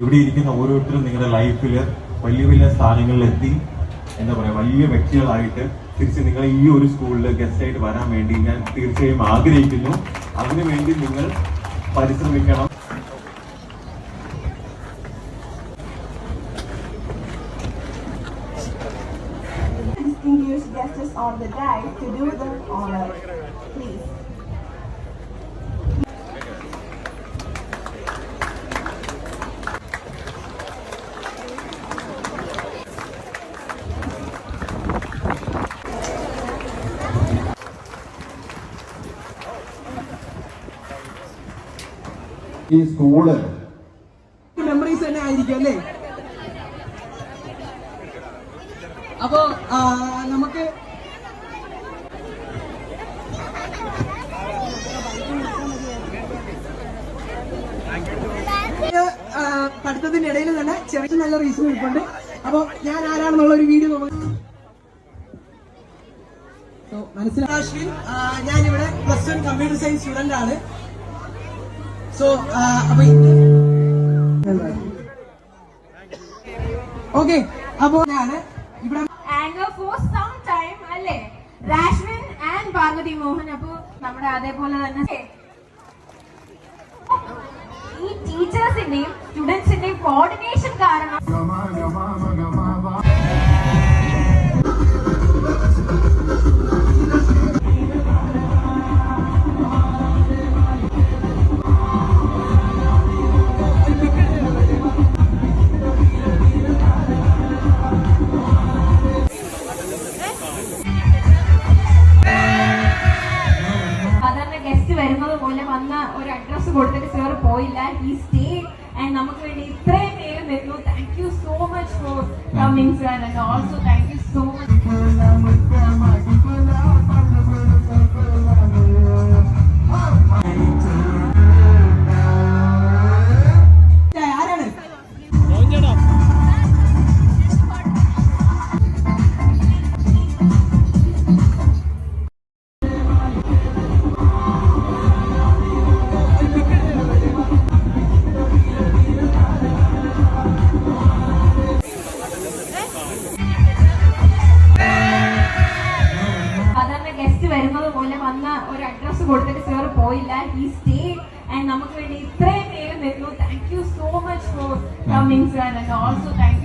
ഇവിടെ ഇരിക്കുന്ന ഓരോരുത്തരും നിങ്ങളുടെ ലൈഫിൽ വലിയ വലിയ സ്ഥാനങ്ങളിൽ എത്തി എന്താ പറയുക വലിയ വ്യക്തികളായിട്ട് തിരിച്ച് നിങ്ങൾ ഈ ഒരു സ്കൂളിൽ ഗസ്റ്റായിട്ട് വരാൻ വേണ്ടി ഞാൻ തീർച്ചയായും ആഗ്രഹിക്കുന്നു അതിനുവേണ്ടി നിങ്ങൾ പരിശ്രമിക്കണം guests the to do the honor. Please. ഈ സ്കൂൾ. മെമ്മറീസ് തന്നെ ആയിരിക്കും അല്ലേ? അപ്പോ നമുക്ക് പഠിത്തത്തിന്റെ ഇടയിൽ തന്നെ ചെറിയ നല്ല റീസൺ ഇരിപ്പുണ്ട്. അപ്പൊ ഞാൻ ആരാണെന്നുള്ള ഒരു വീഡിയോ നമുക്ക് അശ്വിൻ ഞാനിവിടെ plus one computer science student ആണ്. സോ അപ്പൊ ഓക്കെ അപ്പോ ഞാൻ ഇവിടെ ആങ്കർ ഫോർ സം ടൈം അല്ലേ? രാഷ്വിൻ ആൻഡ് പാർവതി മോഹൻ അപ്പൊ നമ്മുടെ അതേപോലെ തന്നെ ഈ ടീച്ചേഴ്സിന്റെയും സ്റ്റുഡൻസിന്റെയും കോർഡിനേഷൻ കാരണം വന്ന ഒരു അഡ്രസ് കൊടുത്തിട്ട് സാർ പോയില്ല. ഈ സ്റ്റേ ആൻഡ് നമുക്ക് വേണ്ടി ഇത്രയും നേരം വരുന്നു thank you so much for coming sir and also thank കൊടുത്തിട്ട് സാർ പോയില്ല. ഈ സ്റ്റേ ആൻഡ് നമുക്ക് വേണ്ടി ഇത്രയും നേരം വരുന്നു thank you so much for coming sir and also thank